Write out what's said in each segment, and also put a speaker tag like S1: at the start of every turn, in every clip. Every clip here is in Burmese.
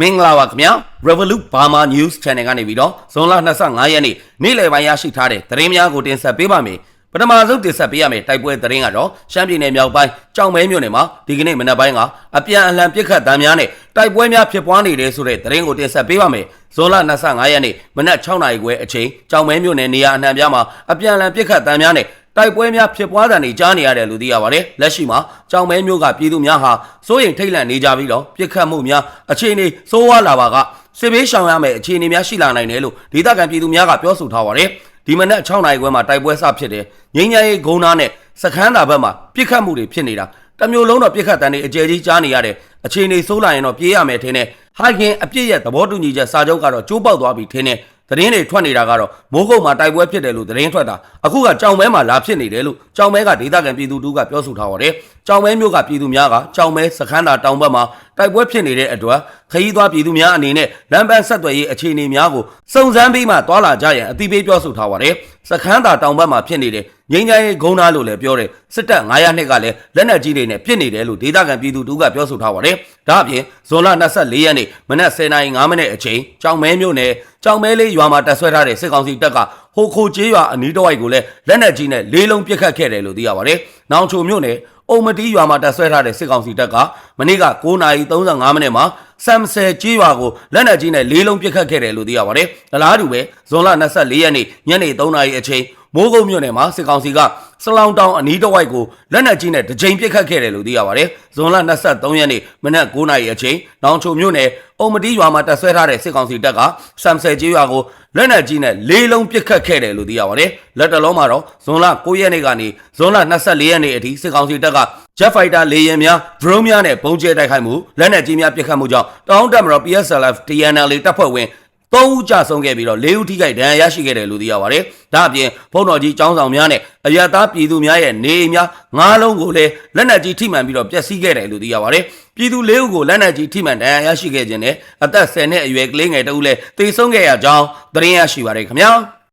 S1: မင်္ဂလာပါခင်ဗျာ Revolut Burma News Channel ကနေပြီးတော့ဇွန်လ25ရက်နေ့နေ့လယ်ပိုင်းရရှိထားတဲ့သတင်းများကိုတင်ဆက်ပေးပါမယ်ပထမဆုံးတင်ဆက်ပေးရမယ့်တိုက်ပွဲသတင်းကတော့ရှမ်းပြည်နယ်မြောက်ပိုင်းကြောင်မဲမြို့နယ်မှာဒီကနေ့မနက်ပိုင်းကအပြန်အလှန်ပစ်ခတ်တမ်းများနဲ့တိုက်ပွဲများဖြစ်ပွားနေတယ်ဆိုတဲ့သတင်းကိုတင်ဆက်ပေးပါမယ်ဇွန်လ25ရက်နေ့မနက်6နာရီခွဲအချိန်ကြောင်မဲမြို့နယ်နေရာအနှံ့ပြားမှာအပြန်အလှန်ပစ်ခတ်တမ်းများနဲ့ တိုက်ပွဲများဖြစ်ပွားတာနေကြားနေရတယ်လို့သိရပါတယ်လက်ရှိမှာကြောင်မဲမျိုးကပြည်သူများဟာစိုးရိမ်ထိတ်လန့်နေကြပြီးတော့ပြစ်ခတ်မှုများအခြေအနေစိုးဝါလာပါကစစ်ဘေးရှောင်ရမယ့်အခြေအနေများရှိလာနိုင်တယ်လို့ဒေသခံပြည်သူများကပြောဆိုထားပါတယ်ဒီမနက်6နာရီခွဲမှာတိုက်ပွဲစဖြစ်တယ်ငင်းညာရေးဂုံနာနဲ့စခန်းသာဘက်မှာပြစ်ခတ်မှုတွေဖြစ်နေတာတမျိုးလုံးတော့ပြစ်ခတ်တန်းတွေအကျယ်ကြီးကြားနေရတဲ့အခြေအနေစိုးလာရင်တော့ပြေးရမယ်ထင်တယ်ဟိုင်ကင်အပြစ်ရဲ့သဘောတူညီချက်စာချုပ်ကတော့ကျိုးပေါက်သွားပြီထင်တယ် သတင်းတွေထွက်နေတာကတော့မိုးကုတ်မှာတိုက်ပွဲဖြစ်တယ်လို့သတင်းထွက်တာအခုကကြောင်မဲမှာလာဖြစ်နေတယ်လို့ကြောင်မဲကဒေသခံပြည်သူတို့ကပြောဆိုထားပါတယ်။ကြောင်မဲမျိုးကပြည်သူများကကြောင်မဲစခန်းသာတောင်ဘက်မှာတိုက်ပွဲဖြစ်နေတဲ့အတွက်ခရီးသွားပြည်သူများအနေနဲ့လမ်းပန်းဆက်သွယ်ရေးအခြေအနေများကိုစုံစမ်းပြီးမှတွာလာကြရန်အသိပေးပြောဆိုထားပါတယ်။စခန်းသာတောင်ဘက်မှာဖြစ်နေတဲ့ ငိမ့်ချိုင်းဂုံနာလို့လည်းပြောတယ်စစ်တပ်900နှစ်ကလည်းလက်နက်ကြီးတွေနဲ့ပြစ်နေတယ်လို့ဒေသခံပြည်သူတို့ကပြောဆိုထားပါတယ်။ဒါအပြင်ဇွန်လ24ရက်နေ့မနက်10:05မိနစ်အချိန်ကြောင်မဲမြို့နယ်ကြောင်မဲလေးရွာမှာတပ်ဆွဲထားတဲ့စစ်ကောင်စီတပ်ကဟိုခိုကျေးရွာအနီးတစ်ဝိုက်ကိုလည်းလက်နက်ကြီးနဲ့လေးလုံးပစ်ခတ်ခဲ့တယ်လို့သိရပါတယ်။နောင်ချိုမြို့နယ်အုံမတီးရွာမှာတပ်ဆွဲထားတဲ့စစ်ကောင်စီတပ်ကမနေ့က9:35မိနစ်မှာဆမ်ဆယ်ကြီးရွာကိုလက်နက်ကြီးနဲ့လေးလုံးပစ်ခတ်ခဲ့တယ်လို့သိရပါတယ်။ဒလားတူပဲဇွန်လ24ရက်နေ့ညနေ3:00နာရီအချိန် မိုးကုတ်မြို့နယ်မှာစစ်ကောင်စီကစလောင်တောင်အနီးတစ်ဝိုက်ကိုလက်နက်ကြီးနဲ့တစ်ကြိမ်ပစ်ခတ်ခဲ့တယ်လို့သိရပါတယ်။ဇွန်လ23ရက်နေ့မနက်9:00နာရီအချိန်နောင်ချိုမြို့နယ်အုံမတီးရွာမှာတပ်ဆွဲထားတဲ့စစ်ကောင်စီတပ်ကဆမ်ဆယ်ကြီးရွာကိုလက်နက်ကြီးနဲ့လေးလုံးပစ်ခတ်ခဲ့တယ်လို့သိရပါတယ်။လက်တလုံးမှာတော့ဇွန်လ9ရက်နေ့ကနေဇွန်လ24ရက်နေ့အထိစစ်ကောင်စီတပ်က Jet Fighter လေယာဉ်များ drone များနဲ့ပုံကျဲတိုက်ခိုက်မှုလက်နက်ကြီးများပစ်ခတ်မှုကြောင့်တောင်းတက်မတော် PSLF TNL တပ်ဖွဲ့ဝင် သုံးဦးကြဆုံးခဲ့ပြီးတော့လေးဦးထိခိုက်ဒဏ်ရာရရှိခဲ့တယ်လို့သိရပါတယ်။ဒါအပြင်ဘုံတော်ကြီးចောင်းဆောင်များနဲ့အရသားပြည်သူများရဲ့နေအိမ်များငါးလုံးကိုလည်းလက်နက်ကြီးထိမှန်ပြီးတော့ပျက်စီးခဲ့တယ်လို့သိရပါတယ်။ပြည်သူလေးဦးကိုလက်နက်ကြီးထိမှန်ဒဏ်ရာရရှိခဲ့ခြင်းနဲ့အသက်10နှစ်အရွယ်ကလေးငယ်တဦးလည်းတေဆုံးခဲ့ရကြောင်းသတင်းရရှိပါတယ်ခင်ဗျာ။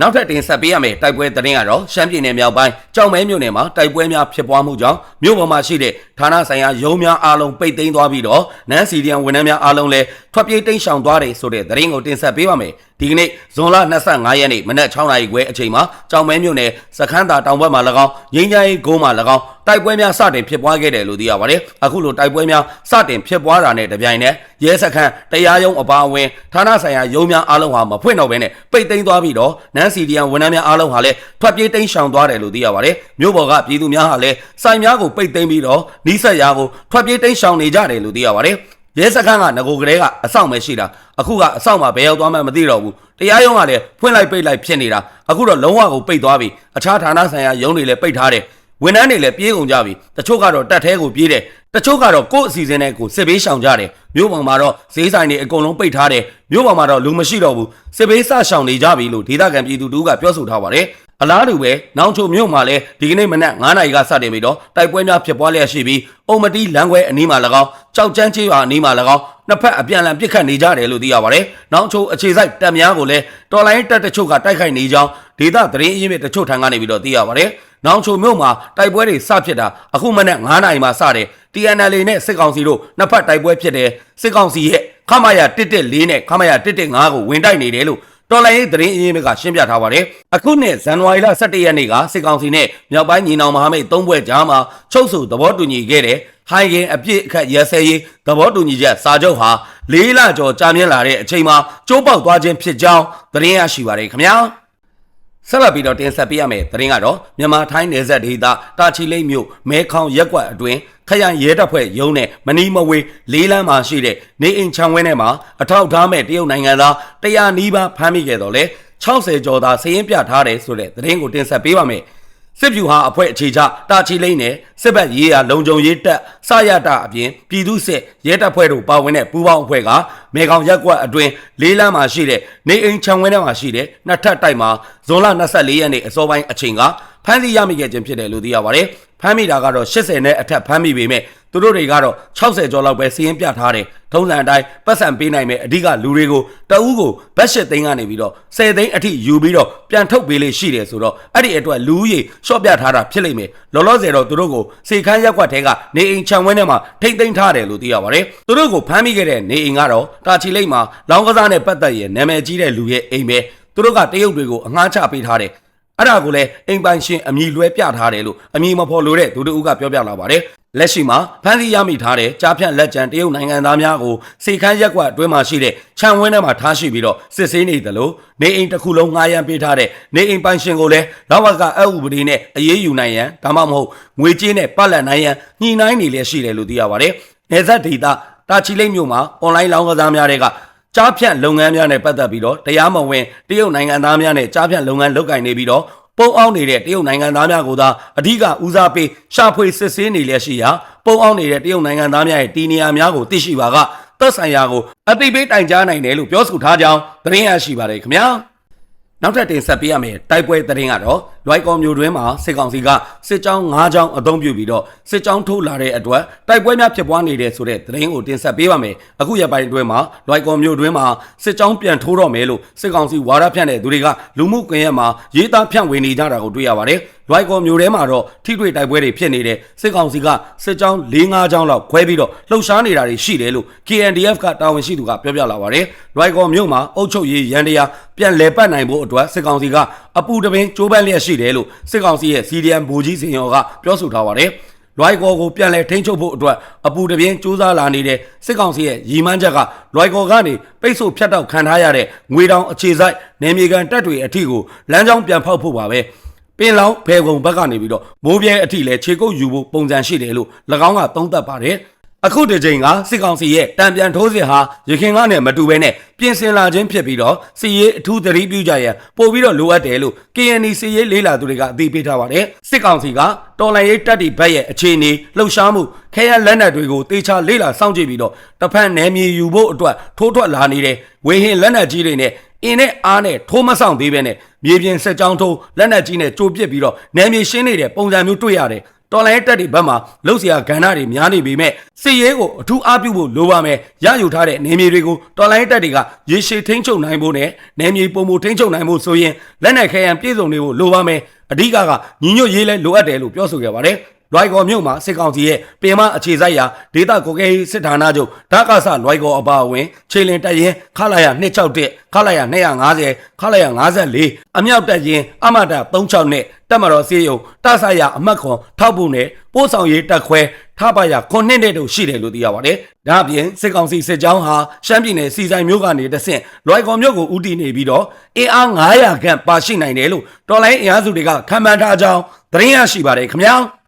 S1: နောက်ထပ်တင်ဆက်ပေးရမယ့်တိုက်ပွဲသတင်းကတော့ရှမ်းပြည်နယ်မြောက်ပိုင်းကြောင်မဲမြို့နယ်မှာတိုက်ပွဲများဖြစ်ပွားမှုကြောင့်မြို့ပေါ်မှာရှိတဲ့ဌာနဆိုင်ရာရုံးများအားလုံးပိတ်သိမ်းသွားပြီးတော့နန်းစီဒီယန်ဝန်ထမ်းများအားလုံးလည်းထွက်ပြေးတိမ်းရှောင်သွားတယ်ဆိုတဲ့သတင်းကိုတင်ဆက်ပေးပါမယ် ဒီကနေ့ဇွန်လ25ရက်နေ့မနက်6နာရီခွဲအချိန်မှာကြောင်မဲမြို့နယ်စခန်းသာတောင်ဘက်မှာ၎င်းငင်းချိုင်းဂုံးမှာ၎င်းတိုက်ပွဲများစတင်ဖြစ်ပွားခဲ့တယ်လို့သိရပါတယ်အခုလိုတိုက်ပွဲများစတင်ဖြစ်ပွားတာနဲ့တပြိုင်နက်ရဲစခန်းတရားရုံးအပါအဝင်ဌာနဆိုင်ရာရုံးများအားလုံးဟာမဖွင့်တော့ဘဲနဲ့ပိတ်သိမ်းသွားပြီးတော့နန်းစီဒီယန်ဝန်ထမ်းများအားလုံးဟာလည်းထွက်ပြေးတိမ်းရှောင်သွားတယ်လို့သိရပါတယ်မြို့ပေါ်ကပြည်သူများဟာလည်းစိုင်များကိုပိတ်သိမ်းပြီးတော့နီးစပ်ရာကိုထွက်ပြေးတိမ်းရှောင်နေကြတယ်လို့သိရပါတယ် ရဲစခန်းကငကိုကလေးကအဆောင်ပဲရှိတာအခုကအဆောင်မှာဘယ်ရောက်သွားမှမသိတော့ဘူးတရားရုံးကလည်းဖွင့်လိုက်ပိတ်လိုက်ဖြစ်နေတာအခုတော့လုံးဝကိုပိတ်သွားပြီအခြားဌာနဆိုင်ရာရုံးတွေလည်းပိတ်ထားတယ်ဝန်ထမ်းတွေလည်းပြေးကုန်ကြပြီတချို့ကတော့တက်သေးကိုပြေးတယ်တချို့ကတော့ကိုယ့်အစီအစဉ်နဲ့ကိုယ်စစ်ဘေးရှောင်ကြတယ်မြို့ပေါ်မှာတော့ဈေးဆိုင်တွေအကုန်လုံးပိတ်ထားတယ်မြို့ပေါ်မှာတော့လူမရှိတော့ဘူးစစ်ဘေးစရှောင်နေကြပြီလို့ဒေသခံပြည်သူတို့ကပြောဆိုထားပါတယ် အလားတူပဲနောင်ချိုမြို့မှာလည်းဒီကနေ့မနက်9နာရီကစတင်ပြီးတော့တိုက်ပွဲများဖြစ်ပွားလျက်ရှိပြီးအုံမတီးလမ်းခွဲအနီးမှာ၎င်းကြောက်ကျန်းချေးရွာအနီးမှာ၎င်းနှစ်ဖက်အပြန်အလှန်ပစ်ခတ်နေကြတယ်လို့သိရပါတယ်။နောင်ချိုအခြေစိုက်တပ်များကိုလည်းတော်လိုင်းတပ်တချို့ကတိုက်ခိုက်နေကြောင်းဒေသသတင်းအရင်းမြစ်တချို့ထံကနေပြီးတော့သိရပါတယ်။နောင်ချိုမြို့မှာတိုက်ပွဲတွေစဖြစ်တာအခုမနက်9နာရီမှာစတယ် TNL နဲ့စစ်ကောင်စီတို့နှစ်ဖက်တိုက်ပွဲဖြစ်တယ်စစ်ကောင်စီရဲ့ခမရ114နဲ့ခမရ115ကိုဝင်တိုက်နေတယ်လို့ တော်လိုင်းရေးသတင်းအရင်းမြစ်ကရှင်းပြထားပါတယ်။အခုနှစ်ဇန်နဝါရီလ17ရက်နေ့ကစစ်ကောင်စီနဲ့မြောက်ပိုင်းညီနောင်မဟာမိတ်သုံးဘွဲ့ကြားမှာချုပ်ဆိုသဘောတူညီခဲ့တဲ့ဟိုင်ကင်အပြစ်အခတ်ရစဲရေးသဘောတူညီချက်စာချုပ်ဟာလေးလကျော်ကြာမြင့်လာတဲ့အချိန်မှာကျိုးပေါက်သွားခြင်းဖြစ်ကြောင်းသတင်းရရှိပါတယ်ခင်ဗျာ။ ဆက်လက်ပြီးတော့တင်ဆက်ပေးရမယ့်သတင်းကတော့မြန်မာထိုင်းနယ်စပ်ဒေသတာချီလိမ့်မြို့မဲခေါင်ရက်ကွက်အတွင်းခရိုင်ရဲတပ်ဖွဲ့ရုံးနဲ့မနီမဝေးလေးလမ်းမှာရှိတဲ့နေအိမ်ချံဝဲထဲမှာအထောက်ထားမဲ့တရုတ်နိုင်ငံသား100နီးပါးဖမ်းမိခဲ့တော့လဲ60ကျော်သာစည်ရင်ပြထားတယ်ဆိုတဲ့သတင်းကိုတင်ဆက်ပေးပါမယ် စစ်ဗျူဟာအဖွဲ့အခြေချတာချီလိမ့်နဲ့စစ်ဘက်ရေးရာလုံခြုံရေးတပ်စရတအပြင်ပြည်သူစစ်ရဲတပ်ဖွဲ့တို့ပါဝင်တဲ့ပူးပေါင်းအဖွဲ့ကမေကောင်ရက်ကွက်အတွင်းလေးလမ်းမှာရှိတဲ့နေအိမ်ချံဝင်းထဲမှာရှိတဲ့နှစ်ထပ်တိုက်မှာဇွန်လ24ရက်နေ့အစောပိုင်းအချိန်ကဖမ်းဆီးရမိခဲ့ခြင်းဖြစ်တယ်လို့သိရပါတယ် ဖမ်းမိတာကတော့80နဲ့အထက်ဖမ်းမိပေမဲ့သူတို့တွေကတော့60ကျော်လောက်ပဲစီးရင်ပြထားတယ်ထုံးစံအတိုင်းပတ်စံပေးနိုင်မဲ့အဓိကလူတွေကိုတအူးကိုဘတ်ရှစ်သိန်းကနေပြီးတော့10သိန်းအထိယူပြီးတော့ပြန်ထုတ်ပေးလေးရှိတယ်ဆိုတော့အဲ့ဒီအတွက်လူဦးရေရှော့ပြထားတာဖြစ်လိမ့်မယ်လောလောဆယ်တော့သူတို့ကိုစေခန်းရက်ကွက်ထဲကနေအိမ်ခြံဝင်းထဲမှာထိမ့်သိမ်းထားတယ်လို့သိရပါတယ်သူတို့ကိုဖမ်းမိခဲ့တဲ့နေအိမ်ကတော့တာချီလိတ်မှာလောင်းကစားနဲ့ပတ်သက်ရင်နာမည်ကြီးတဲ့လူရဲ့အိမ်ပဲသူတို့ကတရုတ်တွေကိုအငှားချပေးထားတယ် အဲ့ဒါကိုလည်းအိမ်ပိုင်ရှင်အမည်လွဲပြထားတယ်လို့အမည်မဖော်လို့တဲ့သူတို့ကပြောပြလာပါတယ်လက်ရှိမှာဖမ်းဆီးရမိထားတဲ့ကြားဖြန့်လက်ကျန်တရုတ်နိုင်ငံသားများကိုစေခန်းရက်ကွက်အတွင်းမှာရှိတဲ့ခြံဝင်းထဲမှာထားရှိပြီးတော့စစ်ဆေးနေတယ်လို့နေအိမ်တစ်ခုလုံးငှားရမ်းပေးထားတဲ့နေအိမ်ပိုင်ရှင်ကိုလည်းလောက်ဝကအဥပဒေနဲ့အရေးယူနိုင်ရန်ဒါမှမဟုတ်ငွေကြေးနဲ့ပတ်လက်နိုင်ရန်ညှိနှိုင်းနေလျက်ရှိတယ်လို့သိရပါတယ်။နေဆက်ဒေတာတာချီလိတ်မြို့မှာအွန်လိုင်းလောင်းကစားများတွေက ကြားဖြန့်လုပ်ငန်းများနဲ့ပတ်သက်ပြီးတော့တရားမဝင်တရုတ်နိုင်ငံသားများနဲ့ကြားဖြန့်လုပ်ငန်းလုပ်ကင်နေပြီးတော့ပုံအောင်နေတဲ့တရုတ်နိုင်ငံသားများကိုသာအဓိကဦးစားပေးရှာဖွေစစ်ဆေးနေလျက်ရှိရာပုံအောင်နေတဲ့တရုတ်နိုင်ငံသားများရဲ့တီနေယာများကိုသိရှိပါကသက်ဆိုင်ရာကိုအသိပေးတိုင်ကြားနိုင်တယ်လို့ပြောဆိုထားကြောင်းသတင်းရရှိပါတယ်ခင်ဗျာနောက်ထပ်တင်ဆက်ပေးရမယ့်တိုက်ပွဲသတင်းကတော့လွိုက်ကော်မျိုးတွင်းမှာစစ်ကောင်စီကစစ်ကြောင်း၅ကြောင်းအုံပြုပြီးတော့စစ်ကြောင်းထိုးလာတဲ့အတွက်တိုက်ပွဲများဖြစ်ပွားနေတဲ့ဆိုတဲ့သတင်းကိုတင်ဆက်ပေးပါမယ်အခုရပိုင်းအတွင်းမှာလွိုက်ကော်မျိုးတွင်းမှာစစ်ကြောင်းပြန်ထိုးတော့မယ်လို့စစ်ကောင်စီဝါဒဖြန့်တဲ့သူတွေကလူမှုကွန်ရက်မှာရေးသားဖြန့်ဝေနေကြတာကိုတွေ့ရပါတယ်လွိုက်ကော်မျိုးထဲမှာတော့ထိတွေ့တိုက်ပွဲတွေဖြစ်နေတဲ့စစ်ကောင်စီကစစ်ကြောင်း၄၅ကြောင်းလောက်ခွဲပြီးတော့လှုပ်ရှားနေတာတွေရှိတယ်လို့ KNDF ကတာဝန်ရှိသူကပြောပြလာပါတယ်လွိုက်ကော်မျိုးမှာအုပ်ချုပ်ရေးရန်တရားပြန်လဲပတ်နိုင်ဖို့အတွက်စစ်ကောင်စီကအပူတပင်ကြိုးပမ်းလျက်ရှိတယ်လို့စစ်ကောင်စီရဲ့ CDM ဗိုလ်ကြီးစင်ရောကပြောဆိုထားပါတယ်။လွိုက်ကော်ကိုပြန်လဲထိန်းချုပ်ဖို့အတွက်အပူတပြင်းစူးစမ်းလာနေတဲ့စစ်ကောင်စီရဲ့ရည်မှန်းချက်ကလွိုက်ကော်ကနေပိတ်ဆို့ဖြတ်တောက်ခံထားရတဲ့ငွေတောင်အခြေစိုက်နေမြေကန်တပ်တွေအထိကိုလမ်းကြောင်းပြန်ဖောက်ဖို့ပါပဲ။ပင်လောင်းဖဲကုံဘက်ကနေပြီးတော့မိုးပြဲအထိလဲခြေကုပ်ယူဖို့ပုံစံရှိတယ်လို့၎င်းကသုံးသပ်ပါတယ်။ အခုတစ်ချိန်ကစစ်ကောင်စီရဲ့တံပြန်ထိုးစစ်ဟာရခိုင်ကနဲ့မတူဘဲနဲ့ပြင်ဆင်လာခြင်းဖြစ်ပြီးတော့စီရေးအထူးသတိပြုကြရန်ပို့ပြီးတော့လိုအပ်တယ်လို့ KNY စီရေးလေးလာသူတွေကအသိပေးထားပါတယ်စစ်ကောင်စီကတော်လန်ရေးတပ်တီဘက်ရဲ့အခြေအနေလှုပ်ရှားမှုခဲရလက်နက်တွေကိုတေချာလေးလာစောင့်ကြည့်ပြီးတော့တစ်ဖက်နယ်မြေယူဖို့အတွက်ထိုးထွက်လာနေတဲ့ဝေဟင်လက်နက်ကြီးတွေနဲ့အင်းနဲ့အားနဲ့ထိုးမဆောင်သေးပဲနဲ့မြေပြင်ဆက်ကြောင်းထိုးလက်နက်ကြီးနဲ့ကြိုပစ်ပြီးတော့နယ်မြေရှင်းနေတဲ့ပုံစံမျိုးတွေ့ရတယ် တော်လိုင်းတက်တွေဘက်မှာလှုပ်ရှားကဏ္ဍတွေများနေပေမဲ့စစ်ရေးကိုအထူးအားပြုဖို့လိုပါမယ်ရယူထားတဲ့နေမြေတွေကိုတော်လိုင်းတက်တွေကရေရှည်ထိန်းချုပ်နိုင်ဖို့နဲ့နေမြေပုံမှုထိန်းချုပ်နိုင်ဖို့ဆိုရင်လက်နက်ခဲယံပြည်စုံတွေကိုလိုပါမယ်အဓိကကညီညွတ်ရေးလဲလိုအပ်တယ်လို့ပြောဆိုခဲ့ပါတယ် လွိုက်ကော်မြို့မှာစစ်ကောင်စီရဲ့ပင်မအခြေစိုက်ရာဒေသကိုကဲစစ်ဌာနချုပ်ဓာကဆလွိုက်ကော်အပါအဝင်ခြေလင်တက်ရင်ခလာရ261ခလာရ250ခလာရ54အမြောက်တက်ရင်အမတာ36နဲ့တက်မတော်စီယုံတဆရအမတ်ခွန်ထောက်ဖို့နဲ့ပို့ဆောင်ရေးတက်ခွဲထားပါရခုနှစ်နဲ့တို့ရှိတယ်လို့သိရပါတယ်။ဒါအပြင်စစ်ကောင်စီစစ်ကြောင်းဟာရှမ်းပြည်နယ်စီဆိုင်မြို့ကနေတဆင့်လွိုက်ကော်မြို့ကိုဦးတည်နေပြီးတော့အင်အား900ခန့်ပါရှိနိုင်တယ်လို့တော်လိုင်းအင်အားစုတွေကခံမှန်းထားကြောင်းသတင်းရရှိပါတယ်ခင်ဗျာ။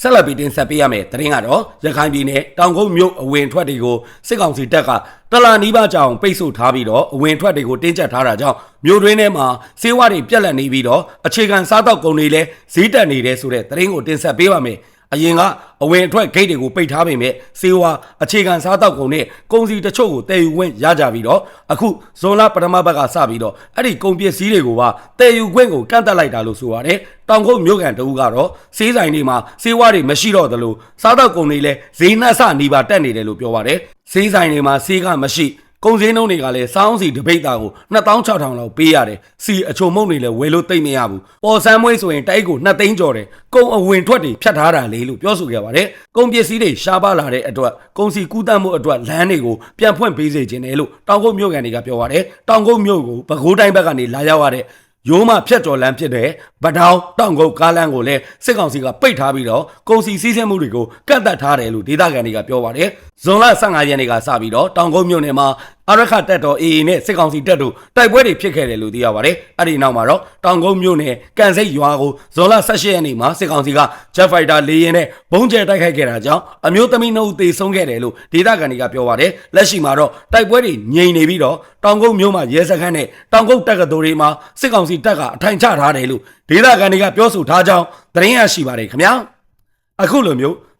S1: ဆက်လက်ပြီးတင်ဆက်ပေးရမယ်သတင်းကတော့ရခိုင်ပြည်နယ်တောင်ကုန်းမြို့အဝင်ထွက်တွေကိုစစ်ကောင်စီတပ်ကတလာနီးပါးကြောင်ပိတ်ဆို့ထားပြီးတော့အဝင်ထွက်တွေကိုတင်းကျပ်ထားတာကြောင့်မြို့တွင်းထဲမှာစေဝါတွေပြက်လက်နေပြီးတော့အခြေခံစားတော့ကုန်တွေလည်းဈေးတက်နေတယ်ဆိုတဲ့သတင်းကိုတင်ဆက်ပေးပါမယ် အရင်ကအဝင်အထွက်ဂိတ်တွေကိုပိတ်ထားပေမဲ့စေဝါအခြေခံစားတောက်ကုန်နဲ့ကုန်စည်တချို့ကိုတည်ယူခွင့်ရကြပြီးတော့အခုဇွန်လပထမဘက်ကစပြီးတော့အဲ့ဒီကုန်ပစ္စည်းတွေကိုပါတည်ယူခွင့်ကိုကန့်သက်လိုက်တာလို့ဆိုပါတယ်တောင်ကုန်းမြို့ကန်တအူးကတော့စေးဆိုင်တွေမှာစေဝါတွေမရှိတော့သလိုစားတောက်ကုန်တွေလည်းဈေးနှက်ဆနီးပါတက်နေတယ်လို့ပြောပါတယ်စေးဆိုင်တွေမှာစေးကမရှိ ကုန်စည်နှုန်းတွေကလည်းစောင်းစီတပိတ်သားကို2600လောက်ပေးရတယ်စီအချုံမုံတွေလည်းဝယ်လို့သိမ့်မရဘူးပေါ်ဆန်းမွေးဆိုရင်တိုက်ကို2သိန်းကျော်တယ်ကုန်အဝင်ထွက်တွေဖြတ်ထားတာလေလို့ပြောဆိုခဲ့ပါတယ်ကုန်ပစ္စည်းတွေရှားပါလာတဲ့အတွက်ကုန်စီကူးတတ်မှုအတွက်လမ်းတွေကိုပြန်ဖွင့်ပေးစေခြင်းတယ်လို့တောင်ကုန်းမြို့ကန်တွေကပြောပါတယ်တောင်ကုန်းမြို့ကိုပဲခူးတိုင်းဘက်ကနေလာရောက်ရတဲ့ရိုးမဖြတ်ကျော်လမ်းဖြစ်တဲ့ဗဒောင်းတောင်ကုတ်ကားလမ်းကိုလည်းစစ်ကောင်စီကပိတ်ထားပြီးတော့ကုန်စည်စည်းစိမ်မှုတွေကိုကန့်သတ်ထားတယ်လို့ဒေသခံတွေကပြောပါတယ်။ဇွန်လ15ရက်နေ့ကစပြီးတော့တောင်ကုတ်မြို့နယ်မှာ အရခတက်တော် AA နဲ့စစ်ကောင်စီတပ်တို့တိုက်ပွဲတွေဖြစ်ခဲ့တယ်လို့သိရပါတယ်။အဲ့ဒီနောက်မှာတော့တောင်ကုန်းမြို့နယ်ကန်စိတ်ရွာကိုဇွန်လ18ရက်နေ့မှာစစ်ကောင်စီက Jet Fighter လေယာဉ်နဲ့ဘုံကျဲတိုက်ခိုက်ခဲ့တာကြောင့်အမျိုးသမီးနှုတ်သေဆုံးခဲ့တယ်လို့ဒေသခံတွေကပြောပါတယ်။လက်ရှိမှာတော့တိုက်ပွဲတွေငြိမ်နေပြီးတော့တောင်ကုန်းမြို့မှာရဲစခန်းနဲ့တောင်ကုန်းတက္ကသိုလ်တွေမှာစစ်ကောင်စီတပ်ကအထိုင်ချထားတယ်လို့ဒေသခံတွေကပြောဆိုထားကြောင်းသတင်းရရှိပါတယ်ခင်ဗျာ။အခုလိုမျိုး